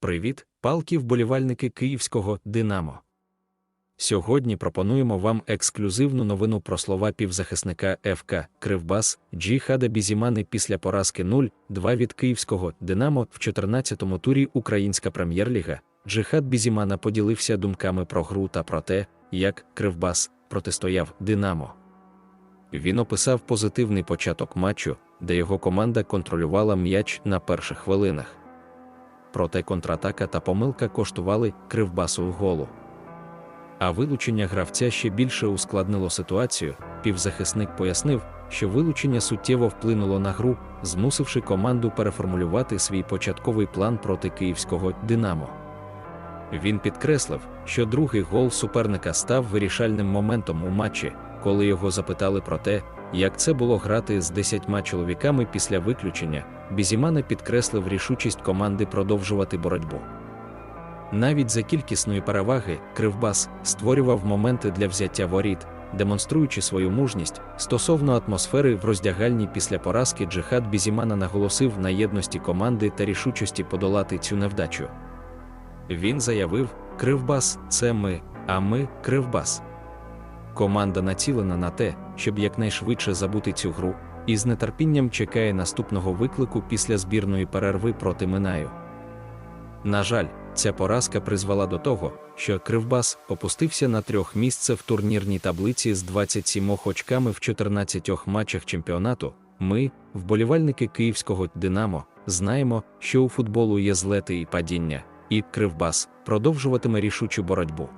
Привіт, палки вболівальники київського Динамо. Сьогодні пропонуємо вам ексклюзивну новину про слова півзахисника ФК Кривбас Джіхада Бізімани після поразки 0-2 від київського Динамо в 14-му турі Українська прем'єр-ліга. Джихад Бізімана поділився думками про гру та про те, як Кривбас протистояв Динамо. Він описав позитивний початок матчу, де його команда контролювала м'яч на перших хвилинах. Проте контратака та помилка коштували кривбасу голу. А вилучення гравця ще більше ускладнило ситуацію. Півзахисник пояснив, що вилучення суттєво вплинуло на гру, змусивши команду переформулювати свій початковий план проти київського Динамо. Він підкреслив, що другий гол суперника став вирішальним моментом у матчі, коли його запитали про те, як це було грати з десятьма чоловіками після виключення, Бізімана підкреслив рішучість команди продовжувати боротьбу. Навіть за кількісної переваги Кривбас створював моменти для взяття воріт, демонструючи свою мужність стосовно атмосфери в роздягальні після поразки Джихад Бізімана наголосив на єдності команди та рішучості подолати цю невдачу. Він заявив: Кривбас це ми, а ми Кривбас. Команда націлена на те, щоб якнайшвидше забути цю гру, і з нетерпінням чекає наступного виклику після збірної перерви проти Минаю. На жаль, ця поразка призвела до того, що Кривбас опустився на трьох місце в турнірній таблиці з 27 очками в 14 матчах чемпіонату. Ми, вболівальники київського Динамо, знаємо, що у футболу є злети і падіння, і Кривбас продовжуватиме рішучу боротьбу.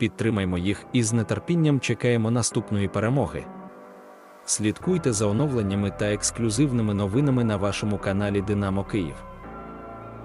Підтримаймо їх і з нетерпінням чекаємо наступної перемоги. Слідкуйте за оновленнями та ексклюзивними новинами на вашому каналі Динамо Київ.